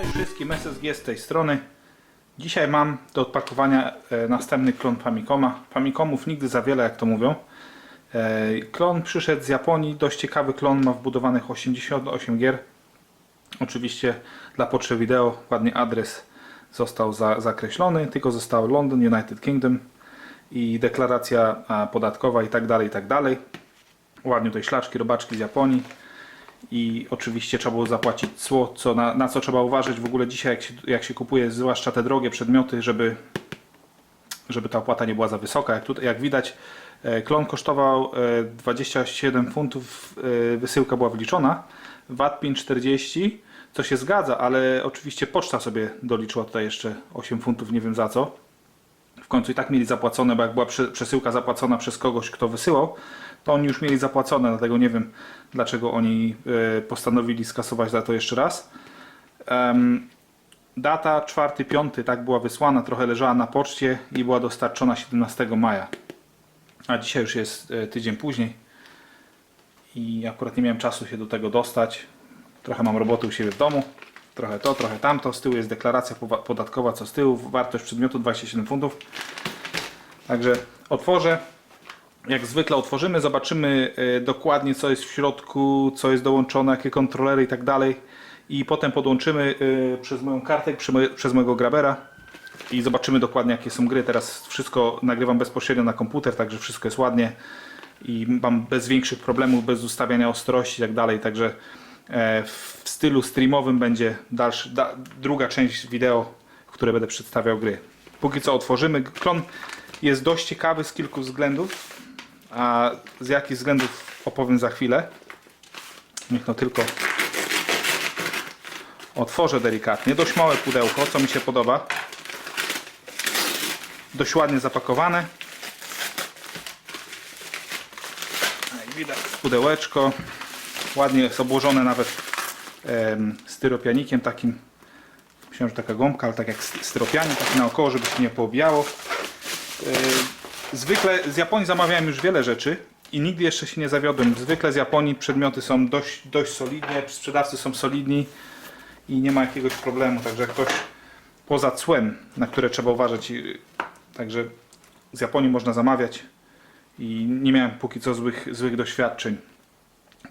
Cześć wszystkim, SSG z tej strony. Dzisiaj mam do odpakowania e, następny klon Famicoma. Famicomów nigdy za wiele, jak to mówią. E, klon przyszedł z Japonii, dość ciekawy klon, ma wbudowanych 88 gier. Oczywiście dla potrzeb wideo ładnie adres został za, zakreślony, tylko został London, United Kingdom i deklaracja podatkowa i tak dalej, i tak dalej. Ładnie tutaj szlaczki, robaczki z Japonii i oczywiście trzeba było zapłacić cło, co na, na co trzeba uważać w ogóle dzisiaj, jak się, jak się kupuje, zwłaszcza te drogie przedmioty, żeby, żeby ta opłata nie była za wysoka. Jak, tutaj, jak widać, e, klon kosztował e, 27 funtów, e, wysyłka była wliczona, VAT 5,40, co się zgadza, ale oczywiście poczta sobie doliczyła tutaj jeszcze 8 funtów, nie wiem za co. W końcu i tak mieli zapłacone, bo jak była prze- przesyłka zapłacona przez kogoś, kto wysyłał, to oni już mieli zapłacone, dlatego nie wiem dlaczego oni e, postanowili skasować za to jeszcze raz. Data 4-5 tak była wysłana, trochę leżała na poczcie i była dostarczona 17 maja. A dzisiaj już jest e, tydzień później i akurat nie miałem czasu się do tego dostać. Trochę mam roboty u siebie w domu. Trochę to, trochę tamto. Z tyłu jest deklaracja podatkowa, co z tyłu. Wartość przedmiotu 27 funtów. Także otworzę. Jak zwykle otworzymy, zobaczymy e, dokładnie co jest w środku, co jest dołączone, jakie kontrolery i tak dalej. I potem podłączymy e, przez moją kartę, przez mojego grabera i zobaczymy dokładnie jakie są gry. Teraz wszystko nagrywam bezpośrednio na komputer, także wszystko jest ładnie i mam bez większych problemów, bez ustawiania ostrości i tak dalej. Także e, w stylu streamowym będzie dalszy, da, druga część wideo, w której będę przedstawiał gry. Póki co otworzymy. Klon jest dość ciekawy z kilku względów, a z jakich względów opowiem za chwilę. Niech no tylko otworzę delikatnie. Dość małe pudełko, co mi się podoba. Dość ładnie zapakowane. Jak widać pudełeczko. Ładnie jest obłożone nawet em, styropianikiem takim. Myślałem, że taka gąbka, ale tak jak st- styropianik, taki naokoło, żeby się nie poobijało. E, Zwykle z Japonii zamawiałem już wiele rzeczy i nigdy jeszcze się nie zawiodłem. Zwykle z Japonii przedmioty są dość, dość solidnie, sprzedawcy są solidni i nie ma jakiegoś problemu. Także ktoś poza cłem, na które trzeba uważać, także z Japonii można zamawiać i nie miałem póki co złych, złych doświadczeń.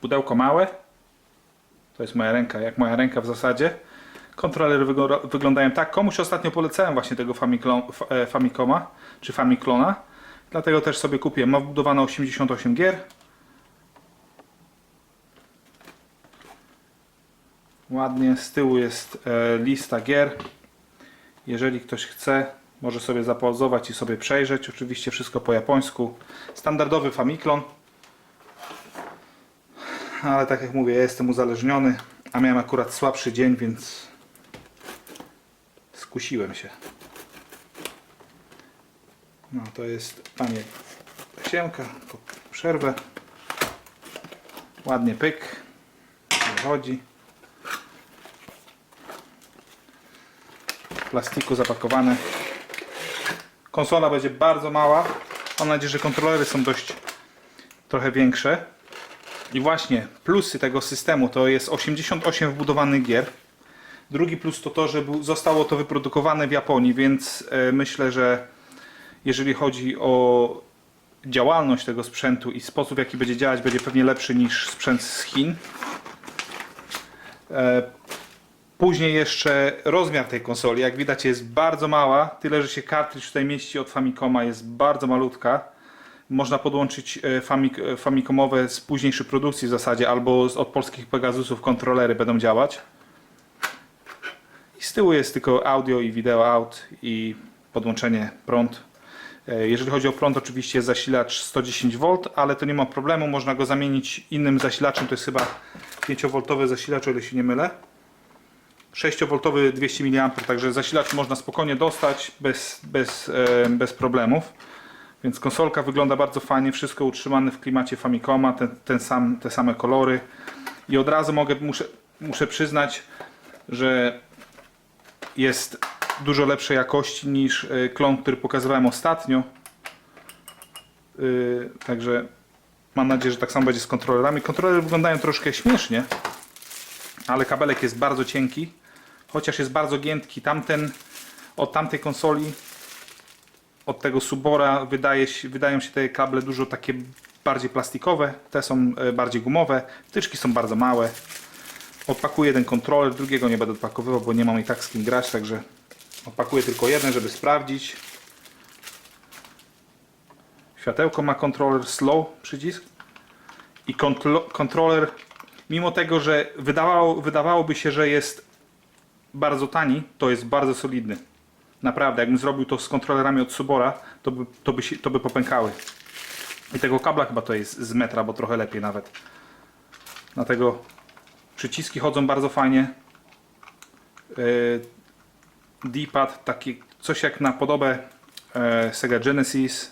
Pudełko małe, to jest moja ręka, jak moja ręka w zasadzie. Kontrolery wyglądają tak. Komuś ostatnio polecałem właśnie tego Famiclon, fa- e, Famicoma, czy Famiclona. Dlatego też sobie kupię. Ma wbudowane 88 gier. Ładnie. Z tyłu jest e, lista gier. Jeżeli ktoś chce, może sobie zapauzować i sobie przejrzeć. Oczywiście wszystko po japońsku. Standardowy Famiclon. Ale tak jak mówię, ja jestem uzależniony, a miałem akurat słabszy dzień, więc skusiłem się. No to jest panie tasiemka, po przerwę. Ładnie pyk. Wychodzi. W plastiku zapakowane. Konsola będzie bardzo mała. Mam nadzieję, że kontrolery są dość trochę większe. I właśnie plusy tego systemu to jest 88 wbudowanych gier. Drugi plus to to, że zostało to wyprodukowane w Japonii, więc e, myślę, że jeżeli chodzi o działalność tego sprzętu i sposób w jaki będzie działać, będzie pewnie lepszy niż sprzęt z Chin. E, Później jeszcze rozmiar tej konsoli, jak widać jest bardzo mała, tyle że się kartridż tutaj mieści od Famicoma, jest bardzo malutka. Można podłączyć e, famik, e, Famicomowe z późniejszej produkcji w zasadzie, albo z, od polskich Pegasusów kontrolery będą działać. I z tyłu jest tylko audio i wideo out i podłączenie prąd. E, Jeżeli chodzi o prąd, oczywiście zasilacz 110V, ale to nie ma problemu, można go zamienić innym zasilaczem, to jest chyba 5V zasilacz, o ile się nie mylę. 6V 200 mA, także zasilacz można spokojnie dostać bez, bez, e, bez problemów. Więc konsolka wygląda bardzo fajnie, wszystko utrzymane w klimacie Famicoma, ten, ten sam, te same kolory. I od razu mogę, muszę, muszę przyznać, że jest dużo lepszej jakości niż e, klon, który pokazywałem ostatnio. Yy, także mam nadzieję, że tak samo będzie z kontrolerami. Kontrolery wyglądają troszkę śmiesznie, ale kabelek jest bardzo cienki. chociaż jest bardzo giętki. Tamten, od tamtej konsoli, od tego Subora wydaje wydają się te kable dużo takie bardziej plastikowe, te są e, bardziej gumowe, wtyczki są bardzo małe. Odpakuję jeden kontroler, drugiego nie będę odpakowywał, bo nie mam i tak z kim grać, także odpakuję tylko jeden, żeby sprawdzić. Światełko ma kontroler slow przycisk i kontro- kontroler, mimo tego, że wydawało, wydawałoby się, że jest bardzo tani, to jest bardzo solidny. Naprawdę, jakbym zrobił to z kontrolerami od Subora, to by, to by, się, to by popękały. I tego kabla chyba to jest z metra, bo trochę lepiej nawet. Dlatego przyciski chodzą bardzo fajnie. D-pad, taki coś jak na podobę e, Sega Genesis,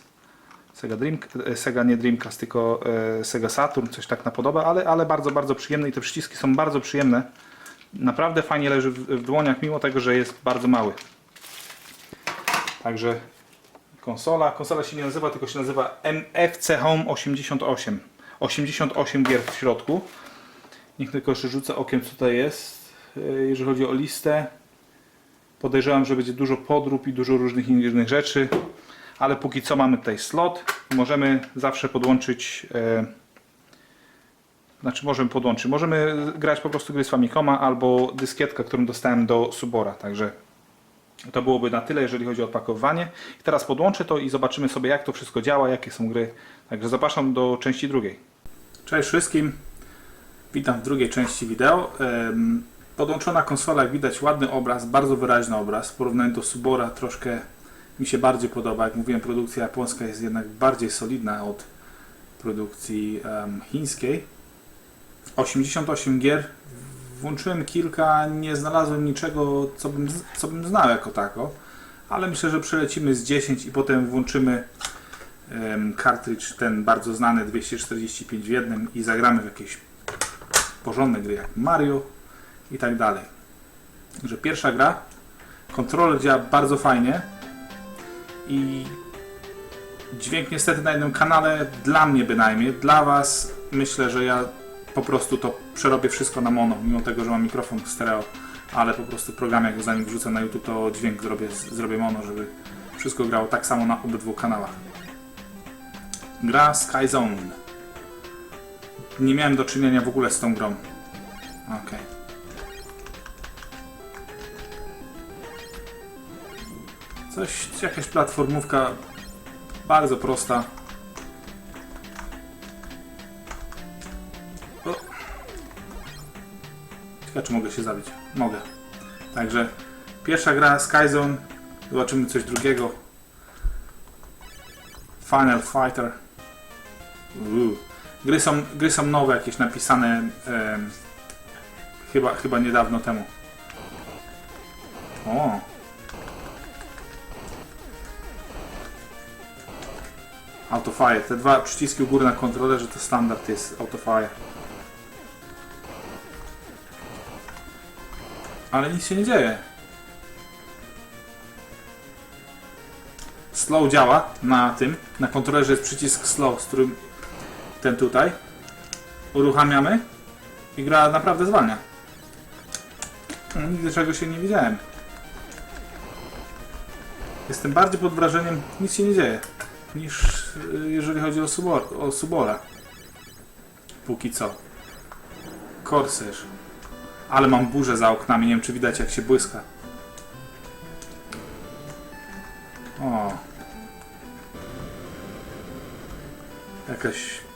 Sega, Dream, e, Sega nie Dreamcast, tylko e, Sega Saturn, coś tak na podobę, ale, ale bardzo, bardzo przyjemny i te przyciski są bardzo przyjemne. Naprawdę fajnie leży w, w dłoniach, mimo tego, że jest bardzo mały. Także konsola, konsola się nie nazywa, tylko się nazywa MFC Home 88. 88 gier w środku. Niech tylko jeszcze rzucę okiem, co tutaj jest. Jeżeli chodzi o listę, podejrzewam, że będzie dużo podrób i dużo różnych innych rzeczy. Ale póki co mamy tutaj slot. Możemy zawsze podłączyć. E, znaczy, możemy podłączyć. Możemy grać po prostu gry z Famicoma albo dyskietka, którą dostałem do Subora. Także to byłoby na tyle, jeżeli chodzi o odpakowywanie. I teraz podłączę to i zobaczymy sobie, jak to wszystko działa, jakie są gry. Także zapraszam do części drugiej. Cześć wszystkim. Witam w drugiej części wideo. Podłączona konsola, jak widać, ładny obraz, bardzo wyraźny obraz. W porównaniu do Subora troszkę mi się bardziej podoba. Jak mówiłem, produkcja japońska jest jednak bardziej solidna od produkcji em, chińskiej. 88 gier. Włączyłem kilka, nie znalazłem niczego, co bym, co bym znał jako tako, ale myślę, że przelecimy z 10 i potem włączymy kartridż ten bardzo znany 245 w jednym i zagramy w jakieś porządne gry jak Mario i tak dalej. Także pierwsza gra, kontroler działa bardzo fajnie i dźwięk niestety na jednym kanale, dla mnie bynajmniej, dla Was myślę, że ja po prostu to przerobię wszystko na mono, mimo tego, że mam mikrofon stereo, ale po prostu w programie, jak zanim wrzucę na YouTube, to dźwięk zrobię, zrobię mono, żeby wszystko grało tak samo na obydwu kanałach. Gra Skyzone. Nie miałem do czynienia w ogóle z tą grą. Okej. Coś, jakaś platformówka bardzo prosta. O. Ciekawe, czy mogę się zabić. Mogę. Także pierwsza gra Skyzone. Zobaczymy coś drugiego. Final Fighter. Uuu. Gry są, gry są nowe, jakieś napisane em, chyba, chyba niedawno temu. O! Autofire. Te dwa przyciski u góry na kontrolerze to standard jest Autofire. Ale nic się nie dzieje. Slow działa na tym. Na kontrolerze jest przycisk slow, z którym ten tutaj uruchamiamy i gra naprawdę zwalnia. No, Nigdy czegoś się nie widziałem. Jestem bardziej pod wrażeniem, nic się nie dzieje, niż y, jeżeli chodzi o, subor, o Subora. Póki co. Corsair. Ale mam burzę za oknami, nie wiem czy widać jak się błyska. O. Jakaś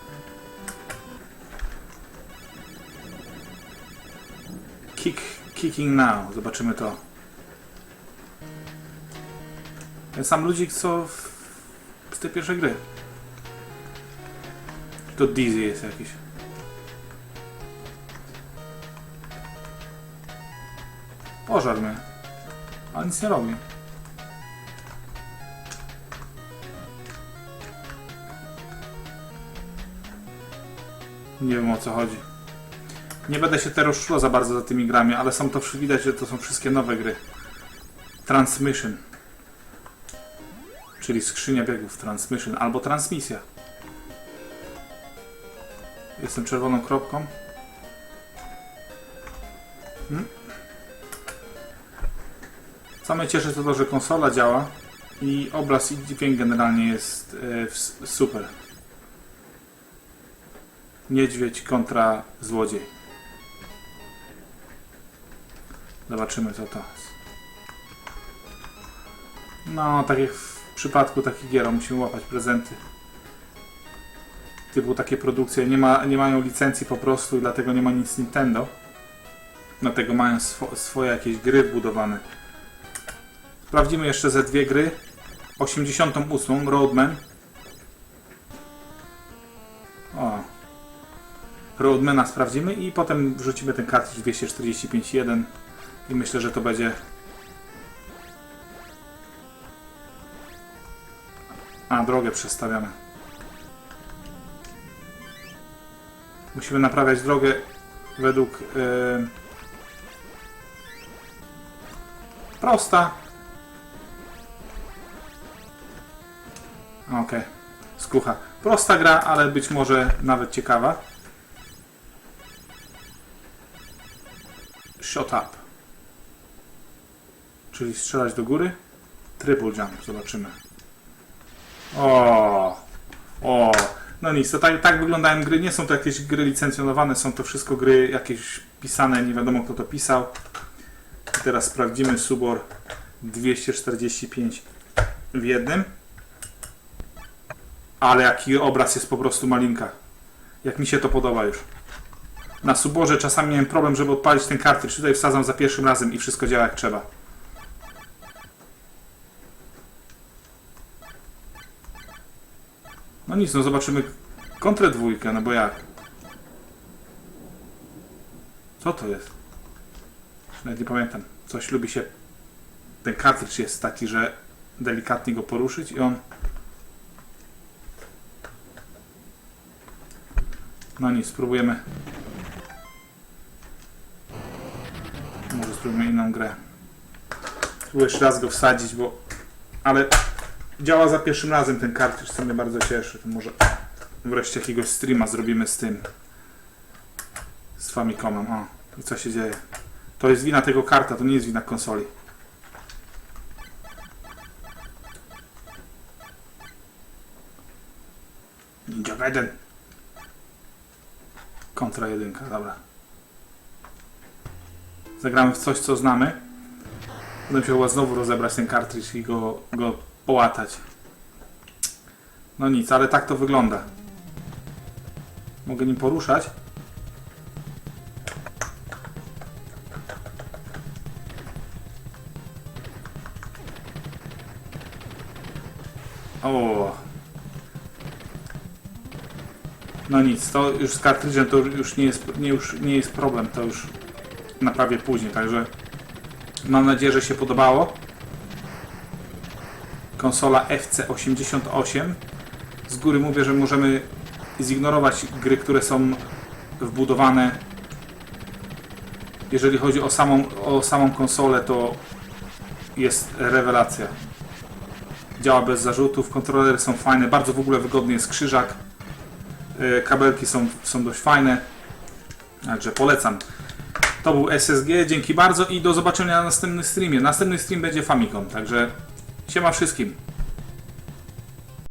Kick, kicking now. Zobaczymy to. Ten sam ludzik co w, z tej pierwszej gry. To Dizzy jest jakiś. Pożar mnie. Ale nic nie robi. Nie wiem o co chodzi. Nie będę się teraz szło za bardzo za tymi grami, ale są to widać, że to są wszystkie nowe gry. Transmission. Czyli skrzynia biegów, transmission albo transmisja. Jestem czerwoną kropką. Hmm? Co mnie cieszy to to, że konsola działa i obraz i dźwięk generalnie jest w- super. Niedźwiedź kontra złodziej. Zobaczymy co to jest. No, tak jak w przypadku takich gier, musimy łapać prezenty. Typu takie produkcje nie, ma, nie mają licencji po prostu i dlatego nie ma nic Nintendo. Dlatego mają swo, swoje jakieś gry wbudowane. Sprawdzimy jeszcze ze dwie gry. 88 Roadman. O. Roadmana sprawdzimy i potem wrzucimy ten kartridż 245.1 i myślę, że to będzie A, drogę przestawiamy. Musimy naprawiać drogę według yy, prosta. Okej, skucha. Prosta gra, ale być może nawet ciekawa. Shot up. Czyli strzelać do góry. Triple jump, zobaczymy. O, o, no nic, to tak, tak wyglądają gry. Nie są to jakieś gry licencjonowane, są to wszystko gry jakieś pisane, nie wiadomo kto to pisał. I teraz sprawdzimy Subor 245 w jednym. Ale jaki obraz jest po prostu malinka. Jak mi się to podoba już. Na Suborze czasami miałem problem, żeby odpalić ten kartridż. Tutaj wsadzam za pierwszym razem i wszystko działa jak trzeba. No nic, no zobaczymy kontrę dwójkę, no bo jak? Co to jest? Nawet nie pamiętam. Coś lubi się... Ten kartridż jest taki, że delikatnie go poruszyć i on... No nic, spróbujemy. Może spróbujemy inną grę. Spróbuję jeszcze raz go wsadzić, bo... Ale działa za pierwszym razem ten kartridż, co mnie bardzo cieszy. To może wreszcie jakiegoś streama zrobimy z tym. Z Famicomem. O, i co się dzieje? To jest wina tego karta, to nie jest wina konsoli. Ninja Gaiden. Kontra jedynka, dobra. Zagramy w coś, co znamy. Będę musiał chyba znowu rozebrać ten kartridż i go, go połatać. No nic, ale tak to wygląda. Mogę nim poruszać. O. No nic, to już z kartridżem to już nie jest, nie, już nie jest problem, to już naprawię później, także mam nadzieję, że się podobało. Konsola FC88. Z góry mówię, że możemy zignorować gry, które są wbudowane. Jeżeli chodzi o samą, o samą konsolę, to jest rewelacja. Działa bez zarzutów, kontrolery są fajne, bardzo w ogóle wygodny jest krzyżak. Yy, Kabelki są, są dość fajne. Także polecam. To był SSG, dzięki bardzo i do zobaczenia na następnym streamie. Następny stream będzie Famicom, także siema wszystkim.